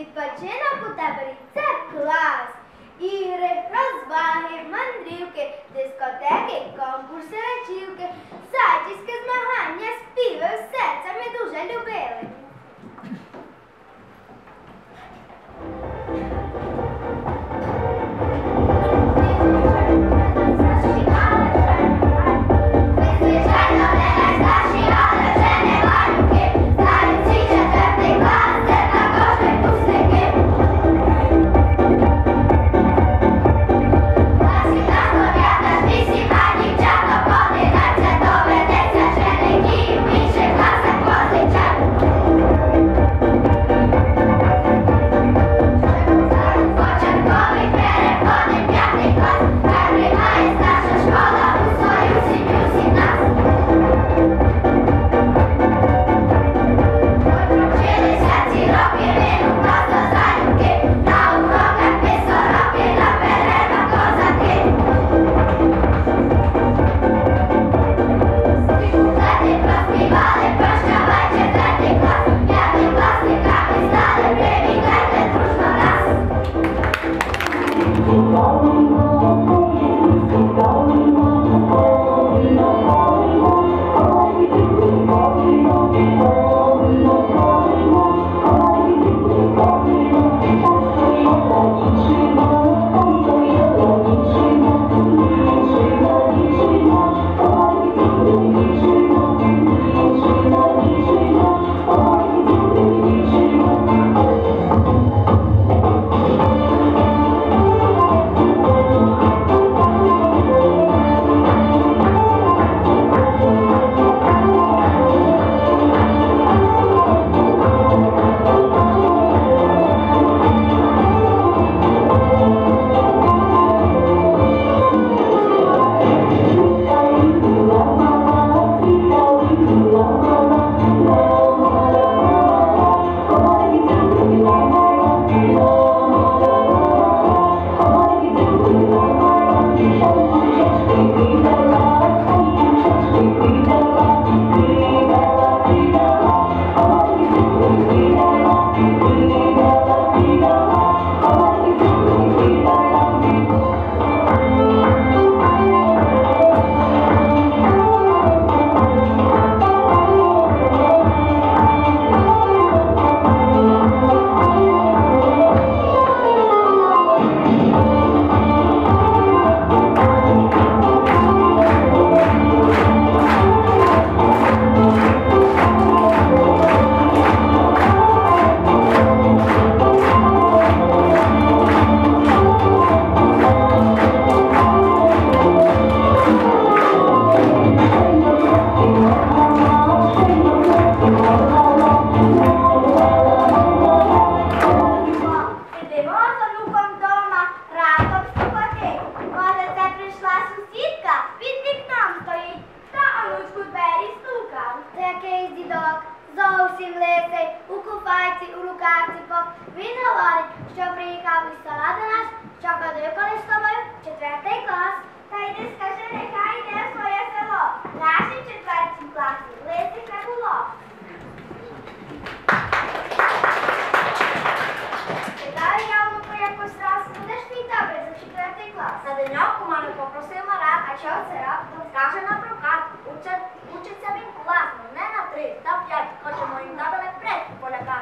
відпочинок у таборі це клас. Ігри, розваги, мандрівки, дискотеки, конкурси речівки, зачіски. якщо це раптом скаже на прокат, учиться він класно, не на три та п'ять, хочемо їм табеле предки поляка.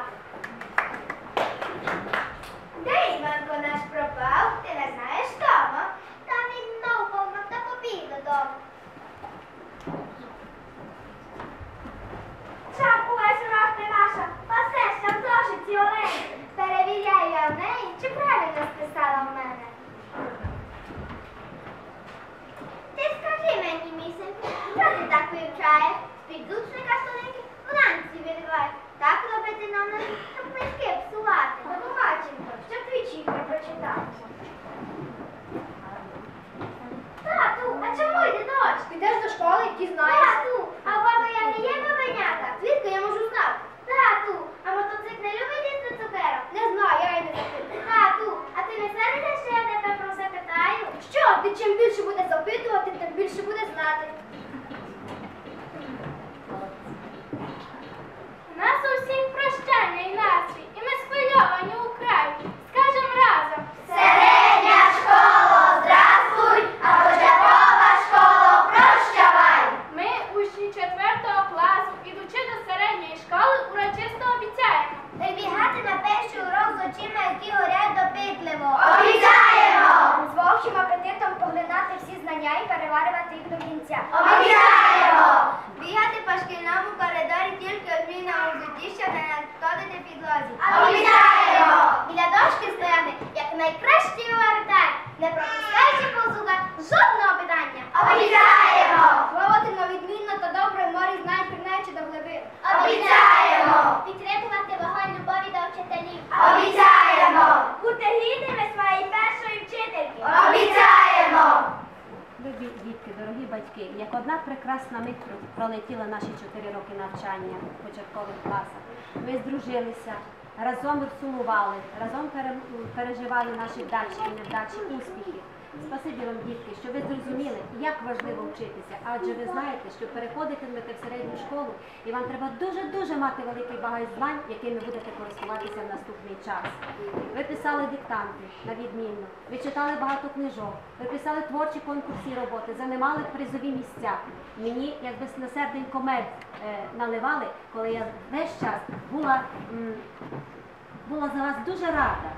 He's not. Одна на мить пролетіли наші чотири роки навчання в початкових класах. Ми здружилися, разом сумували, разом переживали наші вдачі і невдачі, успіхи. Спасибі вам, дітки, що ви зрозуміли, як важливо вчитися, адже ви знаєте, що переходитимете в середню школу, і вам треба дуже-дуже мати великий багаж знань, якими будете користуватися в наступний час. Ви писали диктанти на відмінно, ви читали багато книжок, ви писали творчі конкурсні роботи, займали призові місця. Мені якби на серденько мед е, наливали, коли я весь час була, м, була за вас дуже рада,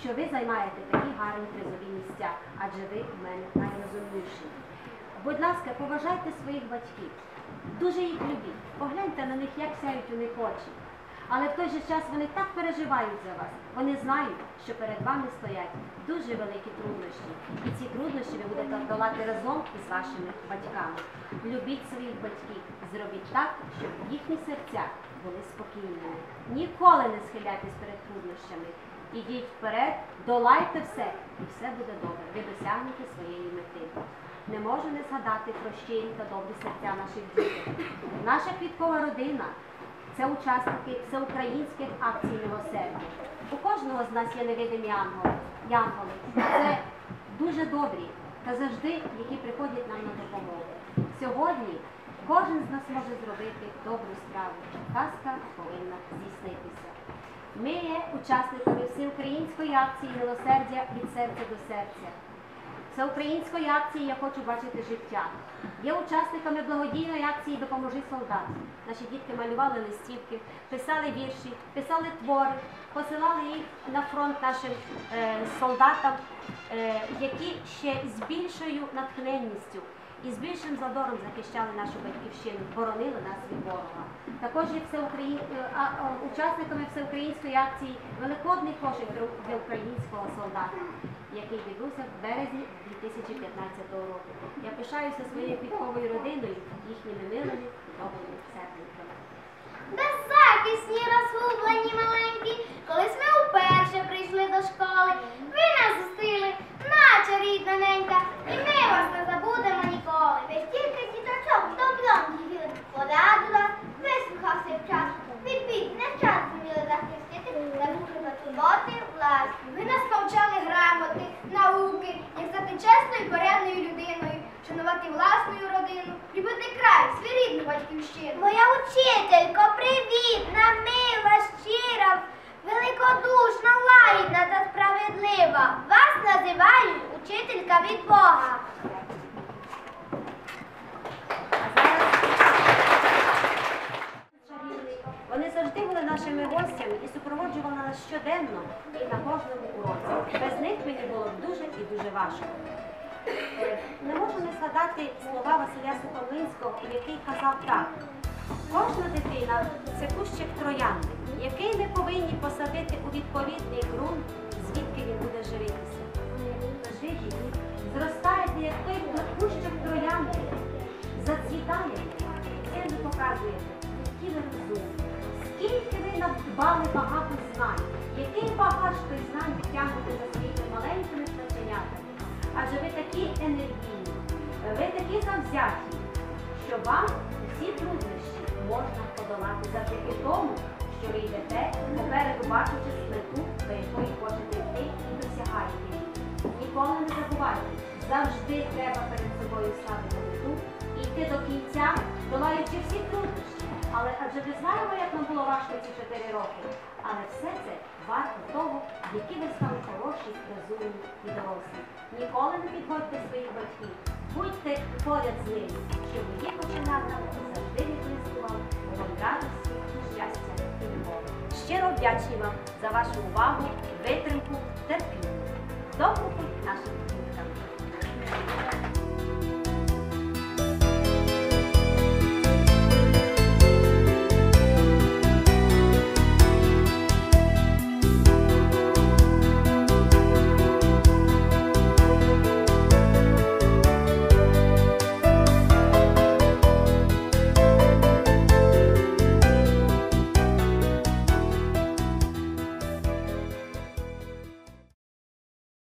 що ви займаєте такі гарні призові місця, адже ви в мене найрозумніші. Будь ласка, поважайте своїх батьків, дуже їх любіть, погляньте на них, як сяють у них очі. Але в той же час вони так переживають за вас. Вони знають, що перед вами стоять дуже великі труднощі. І ці труднощі ви будете долати разом із вашими батьками. Любіть своїх батьків, зробіть так, щоб їхні серця були спокійними. Ніколи не схиляйтесь перед труднощами. Ідіть вперед, долайте все, і все буде добре. Ви досягнете своєї мети. Не можу не згадати про щирі та добрі серця наших дітей. Наша квіткова родина це учасники всеукраїнських акцій милосердя. У кожного з нас є невидимі ангели. Янголи. Це дуже добрі та завжди, які приходять нам на допомогу. Сьогодні кожен з нас може зробити добру справу. Казка повинна здійснитися. Ми є учасниками всеукраїнської акції милосердя від серця до серця. Всеукраїнської акції Я хочу бачити життя. Є учасниками благодійної акції Допоможи солдату. Наші дітки малювали листівки, писали вірші, писали твори, посилали їх на фронт нашим е, солдатам, е, які ще з більшою натхненністю і з більшим задором захищали нашу батьківщину, боронили нас від ворога. Також є всеукраї... е, а, а, учасниками всеукраїнської акції Великодний кошик для- українського солдата, який відбувся в березні 2015 року. Я пишаюся своєю квітковою родиною, їхніми милими, добрими серденьками. Беззахисні, розгублені маленькі, колись ми вперше прийшли до школи. Ви нас зустріли, наче рідна ненька, і ми вас не забудемо ніколи. Ви стільки діточок добром ділили, порадила, вислухався вчасно, від бід не час зуміли захистити та викликати турботи власні. Ви нас навчали грамоти, науки, як стати чесною і порядною людиною, шанувати власну родину, любити край, свій рідну батьківщину. Моя учителько, привітна, мила, щира, великодушна, лагідна та справедлива. Вас називають учителька від Бога. А зараз вони завжди були нашими гостями і супроводжували нас щоденно і на кожному уроці. Без них мені було б дуже і дуже важко. Е, Не можу не згадати слова Василя Сухомлинського, який казав так: кожна дитина це кущик троянди, який ми повинні посадити у відповідний ґрунт, звідки він буде живитися. Живі, зростаєте, як той кущик троянди, зацвітаєте, це ви показуєте, які ви розумні, скільки ви надбали багато знань, який багаж той знань тягнете за своїми маленькими пташенятами. Адже ви такі енергійні, ви такі завзяті, що вам всі труднощі можна подолати завдяки тому, що ви йдете попереду бачучи мету, до якої хочете йти і досягаєте її. Ніколи не забувайте, завжди треба перед собою ставити мету і йти до кінця, долаючи всі труднощі. Але адже ми знаємо, як нам було важко ці чотири роки. Але все це варто того, які ви стали хороші, розумні і дорослі. Ніколи не підводьте своїх батьків. Будьте поряд з ними, щоб їх починати завжди відблискували вогонь радості, щастя і любові. Щиро вдячні вам за вашу увагу, витримку, терпіння. Наших